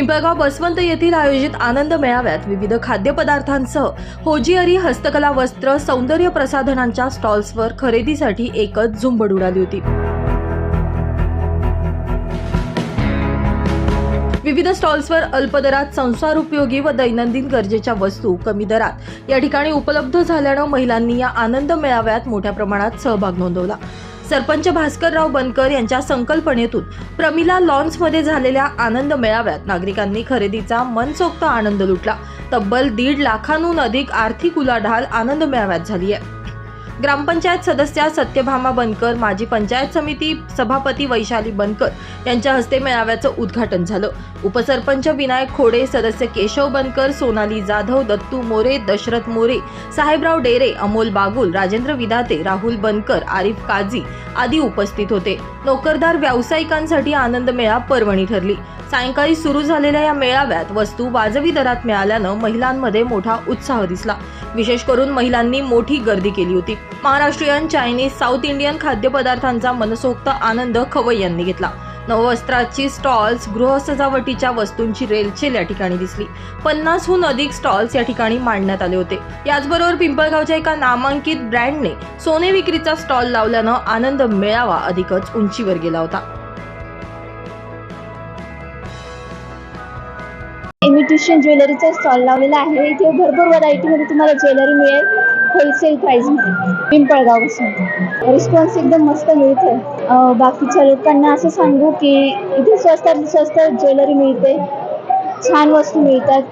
पिंपळगाव बसवंत येथील आयोजित आनंद मेळाव्यात विविध खाद्यपदार्थांसह होजिअरी हस्तकला वस्त्र सौंदर्य प्रसाधनांच्या स्टॉल्सवर खरेदीसाठी एकच झुंबड उडाली होती. विविध स्टॉल्सवर अल्पदरात संसार उपयोगी व दैनंदिन गरजेच्या वस्तू कमी दरात या ठिकाणी उपलब्ध झाल्यानं महिलांनी या आनंद मेळाव्यात मोठ्या प्रमाणात सहभाग नोंदवला. सरपंच भास्करराव बनकर यांच्या संकल्पनेतून प्रमिला लॉन्समध्ये झालेल्या आनंद मेळाव्यात नागरिकांनी खरेदीचा मनसोक्त आनंद लुटला. तब्बल दीड लाखांहून अधिक आर्थिक उलाढाल आनंद मेळाव्यात झाली आहे. ग्रामपंचायत सदस्या सत्यभामा बनकर माजी पंचायत समिती सभापती वैशाली बनकर यांच्या हस्ते मेळाव्याचं उद्घाटन झालं. उपसरपंच विनायक खोडे सदस्य केशव बनकर सोनाली जाधव दत्तू मोरे दशरथ मोरे साहेबराव डेरे अमोल बागुल राजेंद्र विधाते राहुल बनकर आरिफ काझी आदी उपस्थित होते. नोकरदार व्यावसायिकांसाठी आनंद मेळा पर्वणी ठरली. सायंकाळी सुरू झालेल्या या मेळाव्यात वस्तू वाजवी दरात मिळाल्यानं महिलांमध्ये मोठा उत्साह दिसला. विशेष करून महिलांनी मोठी गर्दी केली होती. महाराष्ट्रीयन चायनीज साऊथ इंडियन खाद्यपदार्थांचा मनसोक्त आनंद खवई यांनी घेतला. नववस्त्राची स्टॉल्स गृहसजावटीच्या वस्तूंची रेलचेल या ठिकाणी दिसली. पन्नासहून अधिक स्टॉल्स या ठिकाणी मांडण्यात आले होते. याचबरोबर पिंपळगावच्या एका नामांकित ब्रँडने सोने विक्रीचा स्टॉल लावल्यानं आनंद मेळावा अधिकच उंचीवर गेला होता. इमिटेशन ज्वेलरीचा स्टॉल लावलेला आहे. इथे भरपूर व्हरायटीमध्ये तुम्हाला ज्वेलरी मिळेल. होलसेल प्राईजमध्ये पिंपळगावपासून रिस्पॉन्स एकदम मस्त मिळते बाकीच्या लोकांना असं सांगू की इथे स्वस्तात स्वस्त ज्वेलरी मिळते. छान वस्तू मिळतात.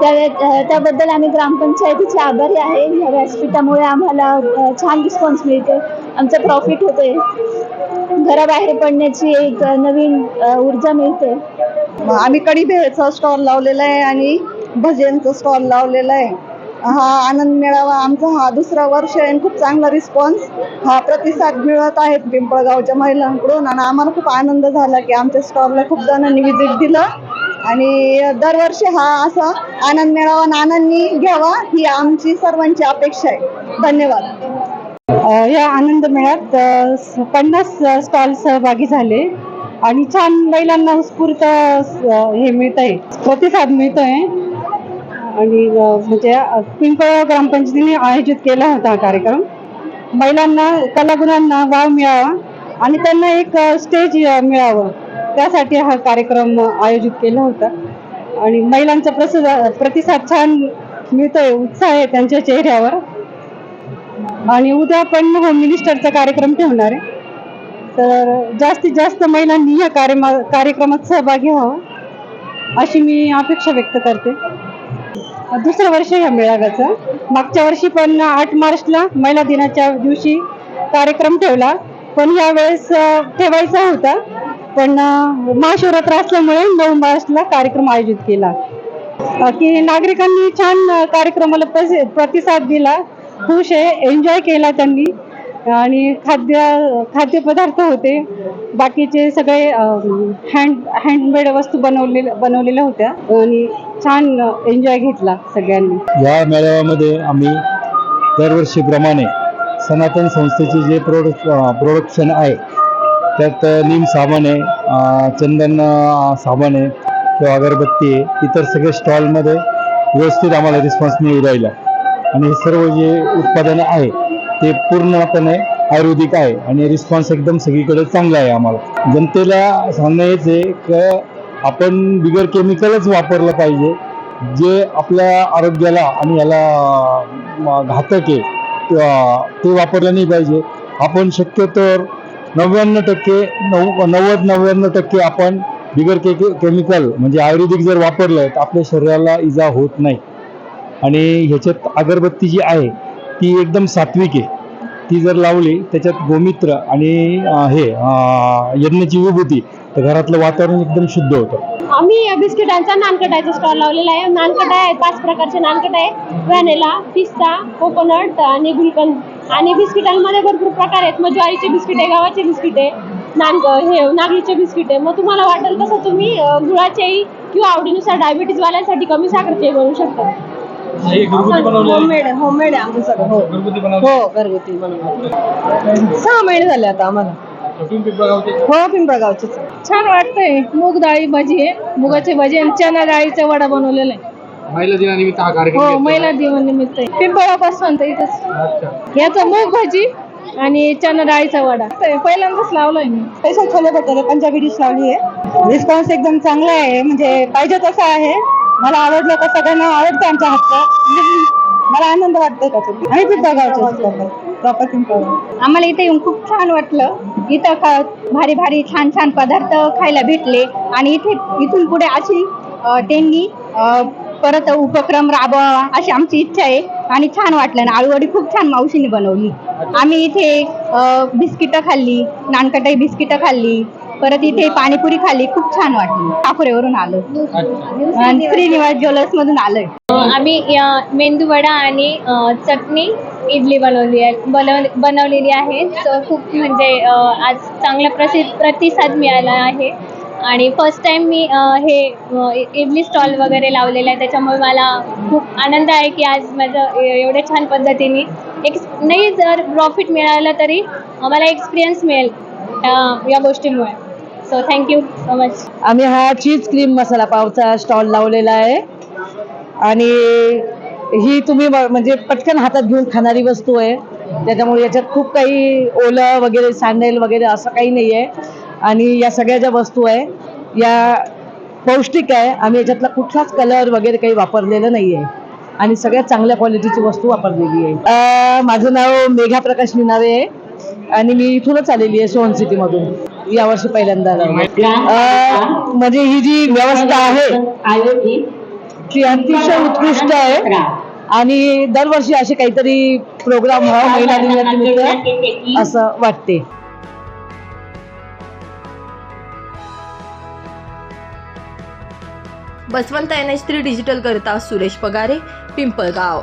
त्या त्याबद्दल आम्ही ग्रामपंचायतीचे आभारी आहे. ह्या व्यासपीठामुळे आम्हाला छान रिस्पॉन्स मिळतो आमचं प्रॉफिट होते घराबाहेर पडण्याची एक नवीन ऊर्जा मिळते. आम्ही कढी भेळचा स्टॉल लावलेला आहे आणि भजनचा स्टॉल लावलेला आहे. हा आनंद मेळावा आमचा हा दुसरा वर्ष आहे आणि खूप चांगला रिस्पॉन्स हा प्रतिसाद मिळत आहेत पिंपळगावच्या महिलांकडून आणि आम्हाला खूप आनंद झाला की आमच्या स्टॉलला खूप जणांनी व्हिजिट दिलं. आणि दरवर्षी हा असा आनंद मेळावा आणि घ्यावा ही आमची सर्वांची अपेक्षा आहे. धन्यवाद. या आनंद मेळ्यात पन्नास स्टॉल सहभागी झाले. आणि छान महिलांना स्फूर्त हे मिळत आहे प्रतिसाद मिळत आहे आणि म्हणजे पिंपळ ग्रामपंचायतीने आयोजित केला होता हा कार्यक्रम. महिलांना कलागुणांना वाव मिळावा आणि त्यांना एक स्टेज मिळावं. त्यासाठी हा कार्यक्रम आयोजित केला होता. आणि महिलांचा प्रसिद्ध प्रतिसाद छान मिळतोय उत्साह आहे त्यांच्या चेहऱ्यावर. आणि उद्या पण होम मिनिस्टरचा कार्यक्रम ठेवणार आहे. तर जास्तीत जास्त महिलांनी या कार्यमा कार्यक्रमात सहभागी व्हावं अशी मी अपेक्षा व्यक्त करते. दुसरं वर्ष या मेळाव्याचं. मागच्या वर्षी पण आठ मार्चला महिला दिनाच्या दिवशी कार्यक्रम ठेवला. पण यावेळेस ठेवायचा होता. पण महाशिवरात्र असल्यामुळे नऊ मार्चला कार्यक्रम आयोजित केला. की नागरिकांनी छान कार्यक्रमाला प्रसि- प्रतिसाद दिला. खुश आहे एन्जॉय केला त्यांनी. आणि खाद्य खाद्यपदार्थ होते. बाकीचे सगळे हँड हँडमेड वस्तू बनवलेल्या बनवलेल्या होत्या. आणि छान एन्जॉय घेतला सगळ्यांनी. या मेळाव्यामध्ये आम्ही दरवर्षीप्रमाणे सनातन संस्थेचे जे प्रोडक्ट प्रोडक्शन आहे त्यात नीम साबण आहे चंदन सामान साबण आहे किंवा अगरबत्ती आहे इतर सगळे स्टॉलमध्ये व्यवस्थित आम्हाला रिस्पॉन्स मिळू राहिला. आणि हे सर्व जे उत्पादनं आहे ते पूर्णपणे आयुर्वेदिक आहे आणि रिस्पॉन्स एकदम सगळीकडे चांगला आहे आम्हाला. जनतेला सांगणं हेच आहे की आपण बिगर केमिकलच वापरलं पाहिजे जे आपल्या आरोग्याला आणि याला घातक आहे. ते- वापरलं नाही पाहिजे. आपण शक्यतोवर नव्याण्णव टक्के नऊ नव्वद नव्याण्णव टक्के आपण बिगर के केमिकल म्हणजे आयुर्वेदिक जर वापरलं तर आपल्या शरीराला इजा होत नाही. आणि ह्याच्यात अगरबत्ती जी आहे ती एकदम सात्विक आहे. ती जर लावली त्याच्यात गोमित्र आणि हे यज्ञची विभूती तर घरातलं वातावरण एकदम शुद्ध होतं. आम्ही बिस्किटांचा नानकटायचा स्टॉल लावलेला आहे. नानकटाय आहे पाच प्रकारचे नानकट आहे व्हॅनिला पिस्ता कोकोनट आणि गुलकंद. आणि बिस्किटांमध्ये भरपूर प्रकार आहेत. मग ज्वारीचे बिस्किट आहे गव्हाचे बिस्किट आहे नान हे नागलीचे बिस्किट आहे. मग तुम्हाला वाटेल तसं तुम्ही गुळाचेही किंवा आवडीनुसार डायबिटीज वाल्यांसाठी कमी साखरचे बनवू शकता. होममेड होममेड आहे आमचं सगळं. हो. हो घरगुती बनवलं. सहा महिने झाले आता आम्हाला. हो पिंपळगावचेच छान वाटतंय. मूग डाळी भजी आहे. मुगाची भजी आणि चना डाळीचा वडा बनवलेला आहे. महिला दिनानिमित्त हा कार्यक्रम हो. महिला दिवस निमित्त आहे. पिंपळापासून तर इथंच. अच्छा. याचा मूग भजी आणि चना डाळीचा वडा. ते पहिल्यांदाच लावलाय मी. स्पेशल छोले भटुरे पंजाबी डिश लावली आहे. रिस्पॉन्स एकदम चांगला आहे. म्हणजे पाहिजे तसं आहे. मला आवडलं का सगळ्यांना आवडतं आमच्या हातचं मला आनंद वाटतोय त्याच्यात आणि पिंपळगावचे प्रॉपर पिंपळगाव आम्हाला इथे येऊन खूप छान वाटलं. इथं का भारी भारी छान छान पदार्थ खायला भेटले. आणि इथे इथून पुढे अशी त्यांनी परत उपक्रम राबवावा अशी आमची इच्छा आहे. आणि छान वाटलं आणि आळूवडी खूप छान मावशीने बनवली. आम्ही इथे बिस्किटं खाल्ली नानकटाई बिस्किटं खाल्ली. परत इथे पाणीपुरी खाल्ली खूप छान वाटली. ठाकुरेवरून आलो. श्रीनिवास ज्वेलर्स मधून आलोय आम्ही या मेंदूवडा आणि चटणी इडली बनवली आहे बनव बनवलेली आहे. सो खूप म्हणजे आज चांगला प्रसिद्ध प्रतिसाद मिळाला आहे. आणि फर्स्ट टाईम मी हे इडली स्टॉल वगैरे लावलेलं आहे. त्याच्यामुळे मला खूप आनंद आहे की आज माझं एवढ्या छान पद्धतीने एक नाही जर प्रॉफिट मिळालं तरी मला एक्सपिरियन्स मिळेल या गोष्टीमुळे. सो थँक्यू सो मच आम्ही हा चीज क्रीम मसाला पावचा स्टॉल लावलेला आहे. आणि ही तुम्ही ब- म्हणजे पटकन हातात घेऊन खाणारी वस्तू आहे. त्याच्यामुळे याच्यात खूप काही ओलं वगैरे सांडेल वगैरे असं काही नाही आहे. आणि या सगळ्या ज्या वस्तू आहे या पौष्टिक आहे. आम्ही याच्यातला कुठलाच कलर वगैरे काही वापरलेलं नाही आहे. आणि सगळ्यात चांगल्या क्वालिटीची वस्तू वापरलेली आहे. माझं नाव मेघा प्रकाश मिनावे आहे. आणि मी इथूनच आलेली आहे सोन सिटीमधून. यावर्षी पहिल्यांदा आले. म्हणजे ही जी व्यवस्था आहे ती अतिशय उत्कृष्ट आहे. आणि दरवर्षी असे काहीतरी प्रोग्राम व्हावा महिला दिनानिमित्त असं वाटते. Basavant N H three digital करता सुरेश पगारे पिंपळगाव.